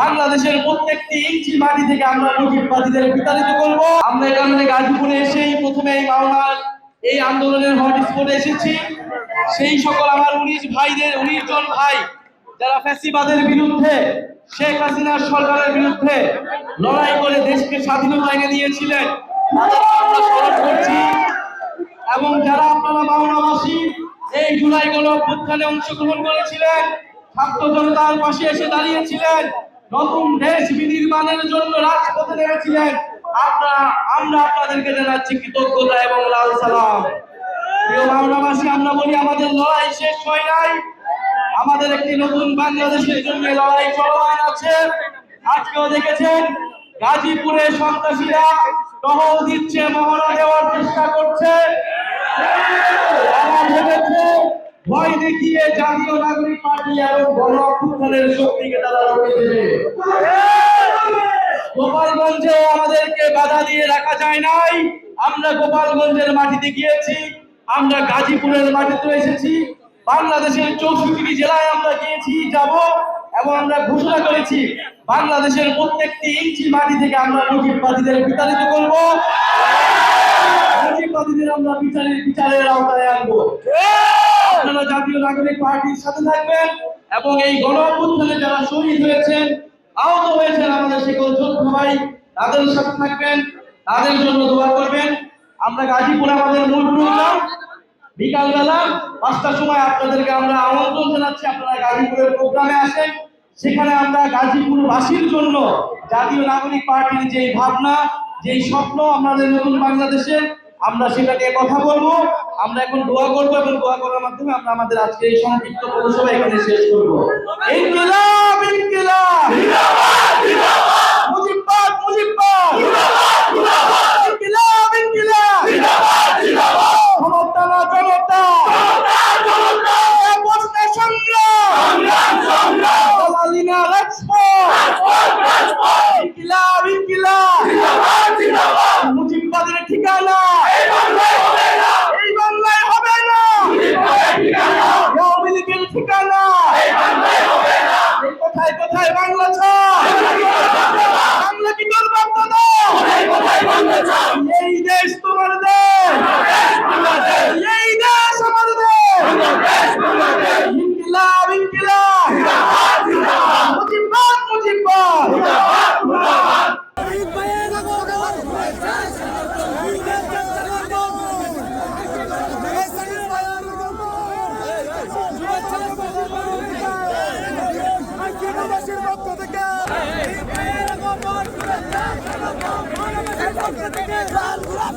বাংলাদেশের প্রত্যেকটি ইঞ্চি মাটি থেকে আমরা মুজিববাদীদের বিতাড়িত করব। আমরা এখান থেকে গাজীপুরে এসেই প্রথমে এই মাওনার এই আন্দোলনের হটস্পটে এসেছি। সেই সকল আমার উনিশ ভাইদের, উনিশ জন ভাই যারা ফ্যাসিবাদের বিরুদ্ধে, শেখ হাসিনার সরকারের বিরুদ্ধে লড়াই করে দেশকে স্বাধীনতা এনে দিয়েছিলেন। আমরা স্মরণ করছি। এবং যারা আপনারা মাওনাবাসী এই জুলাই গণ অভ্যুত্থানে অংশগ্রহণ করেছিলেন, ছাত্র জনতার পাশে এসে দাঁড়িয়েছিলেন নতুন দেশ বিনির্মাণের জন্য রাজপথে নেমেছিলেন। আপনারা আমরা আপনাদেরকে জানাচ্ছি কৃতজ্ঞতা এবং লাল সালাম। প্রিয় মাওনাবাসী আমরা বলি আমাদের লড়াই শেষ হয় নাই। আমাদের একটি নতুন বাংলাদেশের জন্য লড়াই চলমান আছে। আজকেও দেখেছেন, গাজীপুরে সন্ত্রাসীরা টহল দিচ্ছে, মহড়া দেওয়ার চেষ্টা করছে। ভয় দেখিয়ে জাতীয় নাগরিক পার্টি এবং গণ অভ্যুত্থানের শক্তিকে তারা রুখে দেবে গোপালগঞ্জেও আমাদেরকে বাধা দিয়ে রাখা যায় নাই। আমরা গোপালগঞ্জের মাটিতে গিয়েছি, আমরা গাজীপুরের মাটিতে এসেছি। বাংলাদেশের চৌষট্টি জেলায় আমরা গিয়েছি, যাব এবং আমরা ঘোষণা করেছি, বাংলাদেশের প্রত্যেকটি ইঞ্চি মাটি থেকে আমরা মুজিববাদীদের বিতাড়িত করব। মুজিববাদীদের আমরা বিচারের বিচারের আওতায় আনব। জাতীয় নাগরিক পার্টির সাথে থাকবেন এবং এই গণ অভ্যুত্থানে যারা শহীদ হয়েছেন, আহত হয়েছেন আমাদের সকল যোদ্ধা ভাই, তাদের সাথে থাকবেন, তাদের জন্য দোয়া করবেন। আমরা গাজীপুর আমাদের মূল প্রোগ্রাম বিকালবেলা পাঁচটার সময় আপনাদেরকে আমরা আমন্ত্রণ জানাচ্ছি, আপনারা গাজীপুরের প্রোগ্রামে আসেন। সেখানে আমরা গাজীপুরবাসীর জন্য জাতীয় নাগরিক পার্টির যে ভাবনা, যেই স্বপ্ন, আমাদের নতুন বাংলাদেশে আমরা সেটা নিয়ে কথা বলব। আমরা এখন দোয়া করব এবং দোয়া করার মাধ্যমে আমরা আমাদের আজকে এই সংক্ষিপ্ত পৌরসভা এখানে শেষ করব। ইনকিলাব! কোথায় বাংলা ছাড় বাংলা কি তোর বাধ্যতা এই দেশ তোমার দেশ এই দেশ আমার দেশ ইনকিলাব ইনকিলাব মুজিববাদ মুজিববাদ শহীদ ভাইয়ের আগমন শহীদের চেষ্টা করব শহীদ ভাইয়ের আইকিয়াবাসীর পক্ষ থেকে শহীদ ভাইয়ের আগমন পক্ষ থেকে লাল গোলাপ